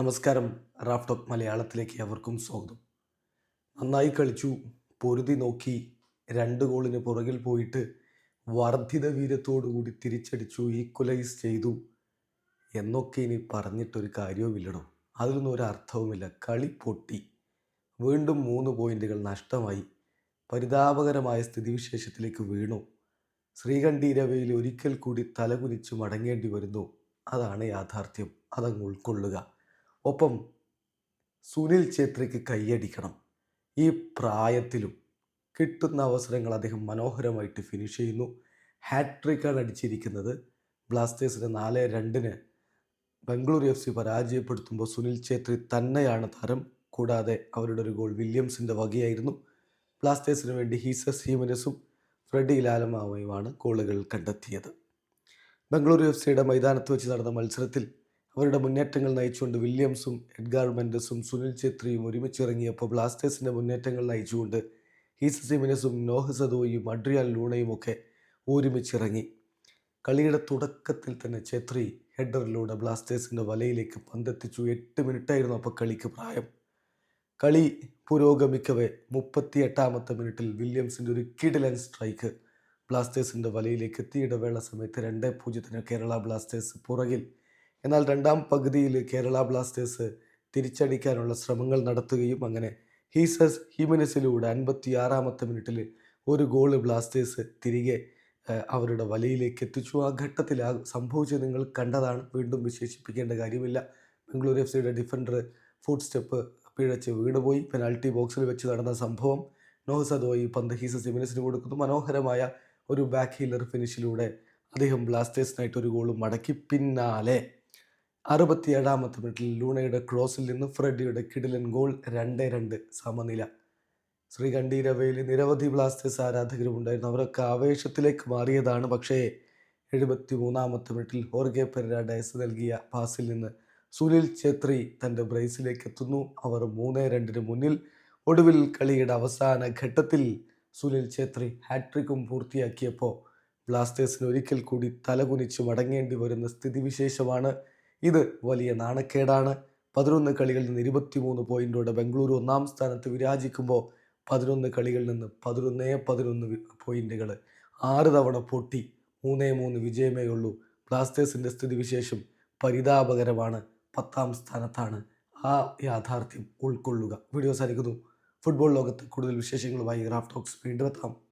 നമസ്കാരം. Raf talk മലയാളത്തിലേക്ക് അവർക്കും സ്വാഗതം. നന്നായി കളിച്ചു. പൊരുതി നോക്കി രണ്ട് ഗോളിന് പുറകിൽ പോയിട്ട് വർദ്ധിത വീര്യത്തോടുകൂടി തിരിച്ചടിച്ചു. ഈക്വലൈസ് ചെയ്തു. എന്നൊക്കെ ഇനി പറഞ്ഞിട്ടൊരു കാര്യവുമില്ലടോ. അതിലൊന്നും ഒരു അർത്ഥവുമില്ല. കളി പൊട്ടി. വീണ്ടും മൂന്ന് പോയിന്റുകൾ നഷ്ടമായി. പരിതാപകരമായ സ്ഥിതിവിശേഷത്തിലേക്ക് വീണു. ശ്രീകണ്ഠീരവയിൽ ഒരിക്കൽ കൂടി തലകുനിച്ച് മടങ്ങേണ്ടി വരുന്നു. അതാണ് യാഥാർത്ഥ്യം. അതങ്ങ് ഉൾക്കൊള്ളുക. ഒപ്പം സുനിൽ ഛേത്രിക്ക് കൈയടിക്കണം. ഈ പ്രായത്തിലും കിട്ടുന്ന അവസരങ്ങൾ അദ്ദേഹം മനോഹരമായിട്ട് ഫിനിഷ് ചെയ്യുന്നു. ഹാട്രിക്കാണ് അടിച്ചിരിക്കുന്നത്. ബ്ലാസ്റ്റേഴ്സിന് നാല് രണ്ടിന് ബംഗളൂരു എഫ് സി പരാജയപ്പെടുത്തുമ്പോൾ സുനിൽ ഛേത്രി തന്നെയാണ് താരം. കൂടാതെ അവരുടെ ഒരു ഗോൾ വില്യംസിന്റെ വകയായിരുന്നു. ബ്ലാസ്റ്റേഴ്സിന് വേണ്ടി ഹീസസ് ഹീമനസും ഫ്രെഡി ലാലമാവയുമാണ് ഗോളുകൾ കണ്ടെത്തിയത്. ബംഗളൂരു എഫ് സിയുടെ മൈതാനത്ത് വെച്ച് നടന്ന മത്സരത്തിൽ അവരുടെ മുന്നേറ്റങ്ങൾ നയിച്ചുകൊണ്ട് വില്യംസും എഡ്ഗാർ മെൻഡസും സുനിൽ ഛേത്രിയും ഒരുമിച്ചിറങ്ങിയപ്പോൾ ബ്ലാസ്റ്റേഴ്സിന്റെ മുന്നേറ്റങ്ങൾ നയിച്ചുകൊണ്ട് ഹീസസ് സിമിനസും നോഹ് സദോയും അഡ്രിയാൻ ലൂണയും ഒക്കെ ഒരുമിച്ചിറങ്ങി. കളിയുടെ തുടക്കത്തിൽ തന്നെ ഛേത്രി ഹെഡറിലൂടെ ബ്ലാസ്റ്റേഴ്സിന്റെ വലയിലേക്ക് പന്തെത്തിച്ചു. എട്ട് മിനിറ്റായിരുന്നു അപ്പോൾ കളിക്ക് പ്രായം. കളി പുരോഗമിക്കവേ മുപ്പത്തി എട്ടാമത്തെ മിനിറ്റിൽ വില്യംസിന്റെ ഒരു കിഡിലൻ സ്ട്രൈക്ക് ബ്ലാസ്റ്റേഴ്സിന്റെ വലയിലേക്ക് എത്തിയിടവേള സമയത്ത് രണ്ട് പൂജ്യത്തിന് കേരള ബ്ലാസ്റ്റേഴ്സ് പുറകിൽ എന്നാൽ രണ്ടാം പകുതിയിൽ കേരള ബ്ലാസ്റ്റേഴ്സ് തിരിച്ചടിക്കാനുള്ള ശ്രമങ്ങൾ നടത്തുകയും അങ്ങനെ ഹീസസ് ഹ്യൂമിനസിലൂടെ അൻപത്തി ആറാമത്തെ മിനിറ്റിൽ ഒരു ഗോൾ ബ്ലാസ്റ്റേഴ്സ് തിരികെ അവരുടെ വലയിലേക്ക് എത്തിച്ചു. ആ ഘട്ടത്തിൽ ആ സംഭവിച്ചത് നിങ്ങൾ കണ്ടതാണ്. വീണ്ടും വിശേഷിപ്പിക്കേണ്ട കാര്യമില്ല. ബംഗളൂരു എഫ് സിയുടെ ഡിഫൻഡർ ഫുഡ് സ്റ്റെപ്പ് പിഴച്ച് വീണുപോയി. പെനാൽറ്റി ബോക്സിൽ വെച്ച് നടന്ന സംഭവം നോഹസദോയി പന്ത് ഹീസസ് ഹ്യൂമിനസിന് കൊടുക്കുന്നു. മനോഹരമായ ഒരു ബാക്ക് ഹീലർ ഫിനിഷിലൂടെ അദ്ദേഹം ബ്ലാസ്റ്റേഴ്സിനായിട്ട് ഒരു ഗോൾ മടക്കി. പിന്നാലെ അറുപത്തിയേഴാമത്തെ മിനിറ്റിൽ ലൂണയുടെ ക്രോസിൽ നിന്ന് ഫ്രെഡിയുടെ കിടിലൻ ഗോൾ രണ്ട് രണ്ട് സമനില. ശ്രീകണ്ഠീരവയിൽ നിരവധി ബ്ലാസ്റ്റേഴ്സ് ആരാധകരും ഉണ്ടായിരുന്നു. അവരൊക്കെ ആവേശത്തിലേക്ക് മാറിയതാണ്. പക്ഷേ എഴുപത്തി മൂന്നാമത്തെ മിനിറ്റിൽ ഹോർഗെ പെരര ഡയസ് നൽകിയ പാസിൽ നിന്ന് സുനിൽ ഛേത്രി തന്റെ ബ്രേസിലേക്ക് എത്തുന്നു. അവർ മൂന്ന് രണ്ടിന് മുന്നിൽ ഒടുവിൽ കളിയുടെ അവസാന ഘട്ടത്തിൽ സുനിൽ ഛേത്രി ഹാട്രിക്കും പൂർത്തിയാക്കിയപ്പോൾ ബ്ലാസ്റ്റേഴ്സിന് ഒരിക്കൽ കൂടി തലകുനിച്ച് മടങ്ങേണ്ടി വരുന്ന സ്ഥിതിവിശേഷമാണ് ഇത് വലിയ നാണക്കേടാണ്. പതിനൊന്ന് കളികളിൽ നിന്ന് ഇരുപത്തിമൂന്ന് പോയിന്റോടെ ബംഗളൂരു ഒന്നാം സ്ഥാനത്ത് വിരാജിക്കുമ്പോൾ പതിനൊന്ന് കളികളിൽ നിന്ന് പതിനൊന്നേ പതിനൊന്ന് പോയിന്റുകൾ ആറ് തവണ പൊട്ടി മൂന്നേ മൂന്ന് വിജയമേ ഉള്ളൂ. ബ്ലാസ്റ്റേഴ്സിന്റെ സ്ഥിതിവിശേഷം പരിതാപകരമാണ്. പത്താം സ്ഥാനത്താണ് ആ യാഥാർത്ഥ്യം ഉൾക്കൊള്ളുക. വീഡിയോ സാധിക്കുന്നു ഫുട്ബോൾ ലോകത്ത് കൂടുതൽ വിശേഷങ്ങളുമായി ഗ്രാഫ് ടോക്സ് വീണ്ടും എത്താം.